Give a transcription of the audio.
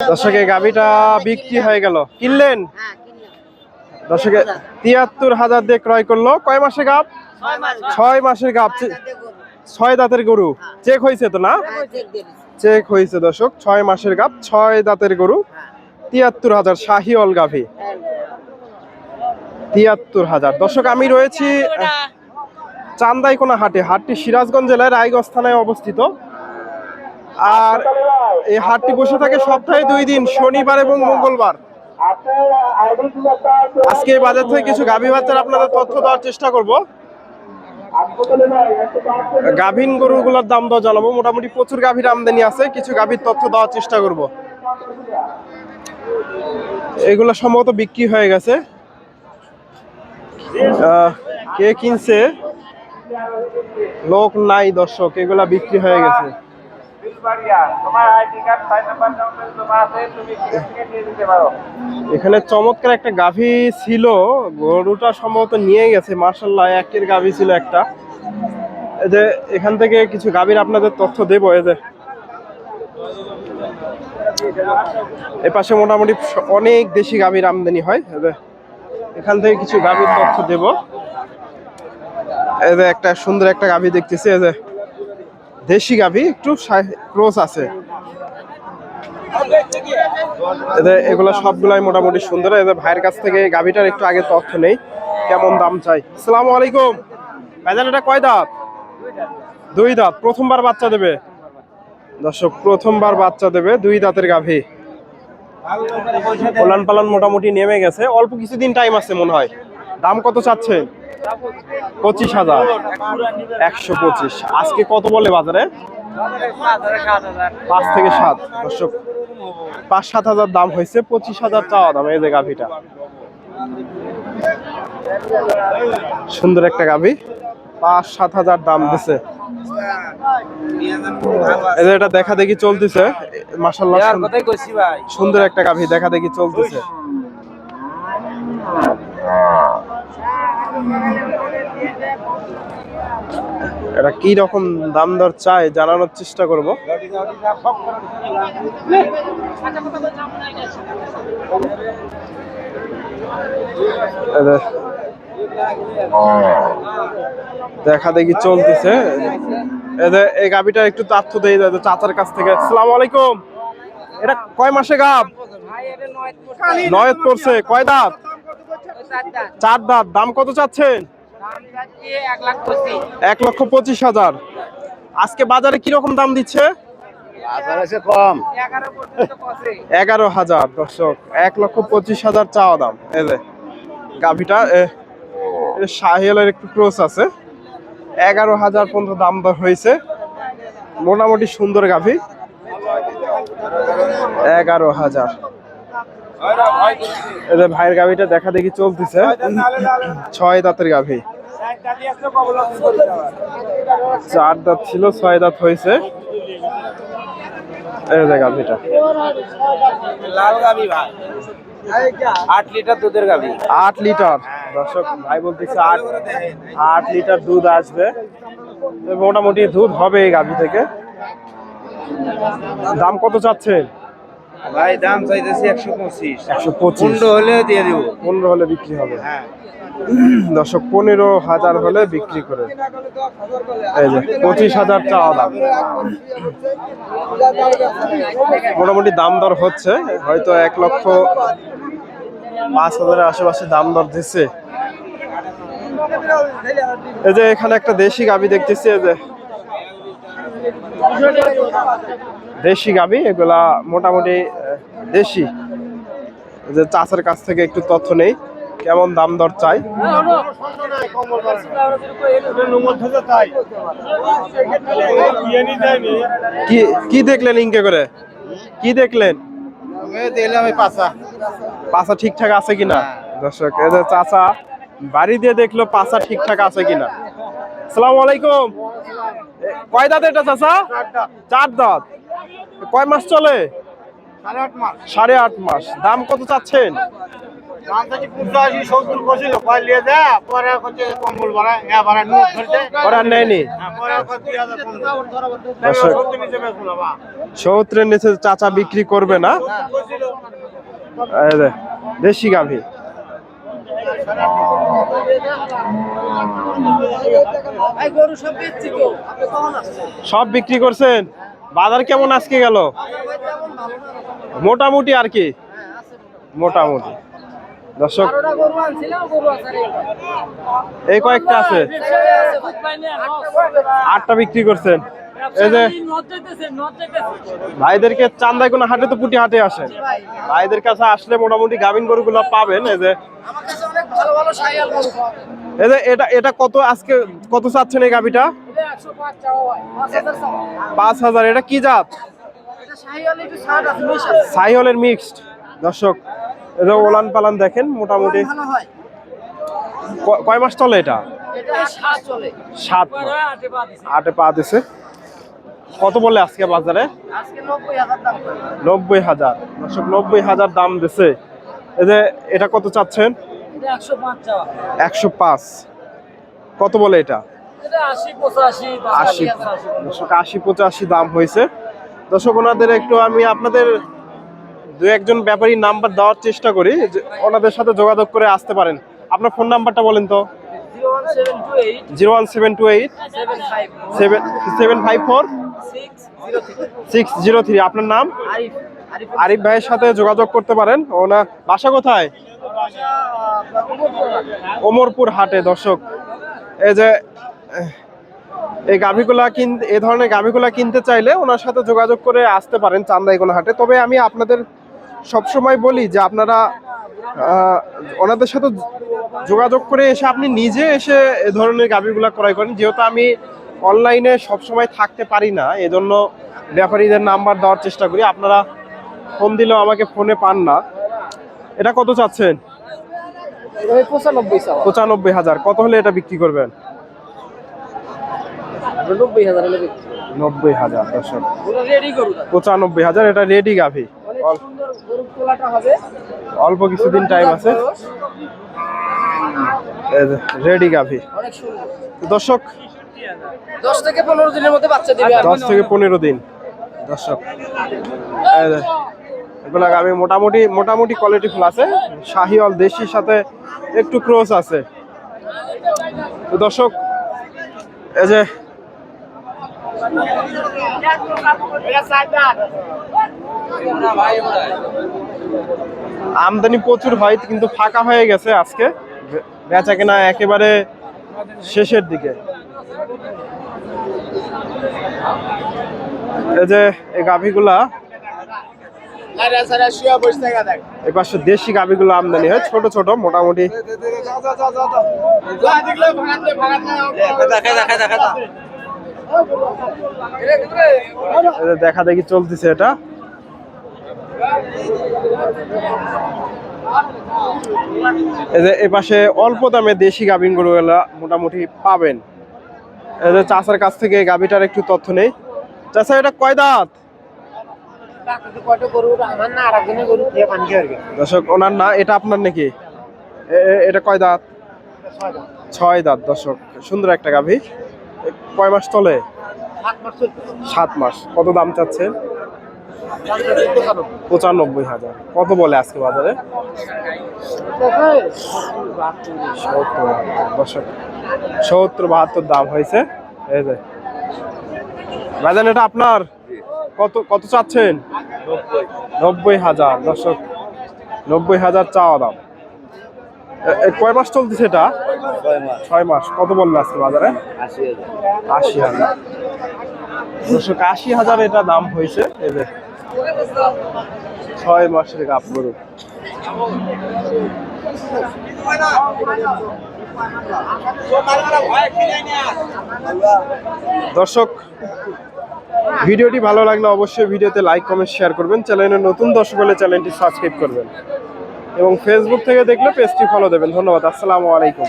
দর্শকে গাভিটা বিক্রি হয়ে গেল। কিনলেন? হ্যাঁ দর্শকে তিয়াত্তর হাজার দিয়ে ক্রয় করল। কয় মাসে গাভ ছয় মাসের চে- ছয় দাঁতের গরু। চেক হয়েছে তো না? হ্যাঁ চেক হয়েছে দর্শক। ছয় মাসের গাভ ছয় দাঁতের গরু। হ্যাঁ। তিয়াত্তর হাজার শাহি অল গাভি। হ্যাঁ। তিয়াত্তর হাজার। দর্শক আমি রয়েছি চান্দাইকোনা হাটে। হাটটি সিরাজগঞ্জ জেলায় রায়গঞ্জ থানায় অবস্থিত। আর এই হাটটি বসে থাকে সপ্তাহে দুই দিন, শনিবার এবং মঙ্গলবার। আজকে এই বাজার থেকে কিছু গাভী বাচ্চার আপনাদের তথ্য দেওয়ার চেষ্টা করব। গাভীন গরুগুলোর দাম দর জানাব। মোটামুটি প্রচুর গাভীর আমদানি আছে, কিছু গাভীর তথ্য দেওয়ার চেষ্টা করব। এগুলো সম্ভবত বিক্রি হয়ে গেছে। কে কিনছে? লোক নাই দর্শক, এগুলা বিক্রি হয়ে গেছে। এখানে চমৎকার একটা গাভী ছিল, গরুটা সম্ভবত নিয়ে গেছে মার্শাল্লাহ একের গাভী ছিল একটা। এই যে, এখান থেকে কিছু গাভীর আপনাদের তথ্য দেবো, এই যে। এ পাশে মোটামুটি অনেক দেশি গাভীর আমদানি হয় এখান থেকে কিছু গাভীর তথ্য দেব। এই যে, একটা সুন্দর একটা গাভী দেখতেছি, এই যে। দেশি গাভী, একটু ক্রোস আছে। এদের এগুলো সবগুলাই মোটামুটি সুন্দর। এদের ভাইয়ের কাছ থেকে গাভিটার একটু আগে তথ্য নেই, কেমন দাম চাই। আসসালামু আলাইকুম। ভাইজান, এটা কয় দাঁত? দুই দাঁত। প্রথমবার বাচ্চা দেবে? দর্শক, প্রথমবার বাচ্চা দেবে দুই দাঁতের গাভী। পালান মোটামুটি নেমে গেছে। অল্প কিছুদিন টাইম আছে মনে হয়। দাম কত চাচ্ছেন পঁচিশ হাজার। একশো পঁচিশ। আজকে কত বলে বাজারে? পাঁচ থেকে সাত। দর্শক পাঁচ সাত হাজার দাম হয়েছে পঁচিশ হাজার চাওয়া দাম এই যে গাভিটা। সুন্দর একটা গাভি। পাঁচ সাত হাজার দাম দিছে। এটা দেখা দেখি চলতেছে। মাসাল্লাহ সুন্দর একটা গাভি দেখা দেখি চলতেছে। এটা কি রকম দাম দর চাই জানানোর চেষ্টা করব। দেখা দেখি চলতেছে। এই গাবিটা একটু তথ্য দেই দাদা চাচার কাছ থেকে। আসসালামু আলাইকুম। এটা কয় মাসে গাব? নয় পড়ছে। কয় দাঁত? চার দাঁত। দাম কত চাচ্ছেন? এক লক্ষ পঁচিশ হাজার। আজকে বাজারে কীরকম দাম দিচ্ছে? কম। এগারো হাজার দর্শক। এক লক্ষ পঁচিশ হাজার চাওয়া দাম। এই যে গাভিটা শাহিয়ালের একটু ক্রোস আছে। এগারো হাজার পর্যন্ত দাম দর হয়েছে। মোটামুটি সুন্দর গাভি। এগারো হাজার। এদের ভাইয়ের গাভিটা দেখা দেখি চলতেছে। ছয় দাঁতের গাভি। চার দাঁত ছিল ছয় দাঁত হয়েছে। গাভিটা। লাল ভাই। আট লিটার দুধের আট লিটার। দর্শক ভাই বলতেছে আট আট লিটার দুধ আসবে। মোটামুটি দুধ হবে এই গাভি থেকে। দাম কত চাচ্ছেন? ভাই দাম চাইতেছি একশো পঁচিশ। একশো পঁচিশ। পনেরো হলে দিয়ে দিব। পনেরো হলে বিক্রি হবে। হ্যাঁ। দর্শক পনেরো হাজার হলে বিক্রি করে। এই যে পঁচিশ হাজার চাওয়া দাম। মোটামুটি দাম দর হচ্ছে। হয়তো এক লক্ষ পাঁচ হাজারের আশেপাশে দাম দর দিচ্ছে। এই যে এখানে একটা দেশি গাবি দেখতেছি এই যে। দেশি গাবি, এগুলা মোটামুটি দেশি। যে চাষের কাছ থেকে একটু তথ্য নেই, কেমন দাম দর চাই? কি দেখলেন ইনকে করে? কি দেখলেন? পাছা ঠিকঠাক আছে কিনা? দর্শক, এই যে চাচা বাড়ি দিয়ে দেখল পাছা ঠিকঠাক আছে কিনা? আসসালামু আলাইকুম। কয় দাঁত এটা চাচা? চার দাঁত। কয় মাস চলে? সাড়ে আট মাস। সাড়ে আট মাস। দাম কত চাচ্ছেন? ভাড়া হ্যাঁ হ্যাঁ, নিচে বেচবো না সৌত্রের নিচে চাচা বিক্রি করবে না? দেশি গাভী। ভাই গরু সব বেচছি তো। আপনি কখন আসছেন সব বিক্রি করছেন? বাজার কেমন আজকে গেল? মোটামুটি আর কি? মোটামুটি। দর্শক এই কয়েকটা আছে। আটটা বিক্রি করছেন। এই যে ভাইদেরকে চান্দাই কোনো হাটে তো পুটি হাটে আসে। ভাইদের কাছে আসলে মোটামুটি গাভিন গরুগুলো পাবেন। এই যে এই যে এটা এটা কত আজকে কত চাচ্ছেন এই গাভিটা? পাঁচ হাজার, এটা কি জাত? এটা আছে সাইহলের মিক্সড। দর্শক যে ওলান পালান দেখেন, মোটামুটি। কয় মাস চলে এটা? এটা সাত। আটে পা দিছে। কত বলে আজকে বাজারে? নব্বই হাজার। দর্শক, নব্বই হাজার দাম দিছে। এই যে, এটা কত চাচ্ছেন? একশো পাঁচ। কত বলে এটা এটা? আশি দর্শক আশি পঁচাশি দাম হয়েছে। দর্শক ওনাদের একটু আমি আপনাদের দু একজন ব্যাপারী নাম্বার দেওয়ার চেষ্টা করি ওনাদের সাথে যোগাযোগ করে আসতে পারেন। আপনার ফোন নাম্বারটা বলেন তো। Zero one seven two eight. Seven seven five four. Six zero three. আপনার নাম? আরিফ ভাইয়ের সাথে যোগাযোগ করতে পারেন। ওনার বাসা কোথায়। ওমরপুর হাটে দর্শক। এই যে এই গাভিগুলা কিনতে এই ধরনের গাভিগুলা কিনতে চাইলে ওনার সাথে যোগাযোগ করে আসতে পারেন চান্দাইগোনা হাটে তবে আমি আপনাদের সবসময় বলি যে আপনারা ওনাদের সাথে যোগাযোগ করে এসে আপনি নিজে এসে এ ধরনের গাভিগুলা ক্রয় করেন। যেহেতু আমি অনলাইনে সবসময় থাকতে পারি না এজন্য ব্যাপারীদের নাম্বার দেওয়ার চেষ্টা করি। আপনারা ফোন দিলেও আমাকে ফোনে পান না। এটা কত চাচ্ছেন? পঁচানব্বই হাজার। কত হলে এটা বিক্রি করবেন? নব্বই হাজার হলে বিক্রি। নব্বই হাজার দর্শক। রেডি করুন পঁচানব্বই হাজার এটা রেডি গাভি। অল- অল্প কিছুদিন টাইম আছে। রেডি গাভি। দর্শক দশ থেকে পনেরো দিনের মধ্যে বাচ্চা দিবে দশ থেকে পনেরো দিন। দর্শক এগুলা গাভি মোটামুটি মোটামুটি কোয়ালিটি ফুল আছে। শাহিওয়াল দেশির সাথে একটু ক্রস আছে। তো দর্শক এই যে আমদানি প্রচুর হয় কিন্তু ফাঁকা হয়ে গেছে আজকে বেচা কেনা একেবারে শেষের দিকে এই যে এই গাভিগুলা এই দেশি গাভিগুলো আমদানি হয় ছোট ছোট মোটামুটি এই যে দেখা দেখি চলতেছে এটা। এই যে পাশে অল্প দামে দেশি গাভিন গরুগুলা মোটামুটি পাবেন। এই যে চাষার কাছ থেকে গাভিটার একটু তথ্য নেই। চাষা, এটা কয় দাঁত। দর্শক, ওনার না, এটা আপনার নাকি? এটা কয় দাঁত? ছয় দাঁত। দর্শক, সুন্দর একটা গাভী। কয় মাস চলে? সাত মাস কত দাম চাচ্ছেন পঁচানব্বই। হাজার। কত বলে আজকে বাজারে? সত্তর বাহাত্তর, দাম হয়েছে। এই যে। বাজান এটা আপনার? কত কত চাচ্ছেন? নব্বই হাজার। দর্শক নব্বই হাজার চাওয়া দাম। কয় মাস চলতেছে এটা? ছয় মাস। কত বলল আজকে বাজারে? আশি হাজার। দর্শক আশি হাজার এটা দাম হয়েছে। যে ছয় মাসের গাপ গরু। দর্শক ভিডিওটি ভালো লাগলে অবশ্যই ভিডিওতে লাইক কমেন্ট শেয়ার করবেন। চ্যানেলের নতুন দর্শক হলে চ্যানেলটি সাবস্ক্রাইব করবেন। এবং ফেসবুক থেকে দেখলে পেজটি ফলো দেবেন। ধন্যবাদ আসসালামু আলাইকুম।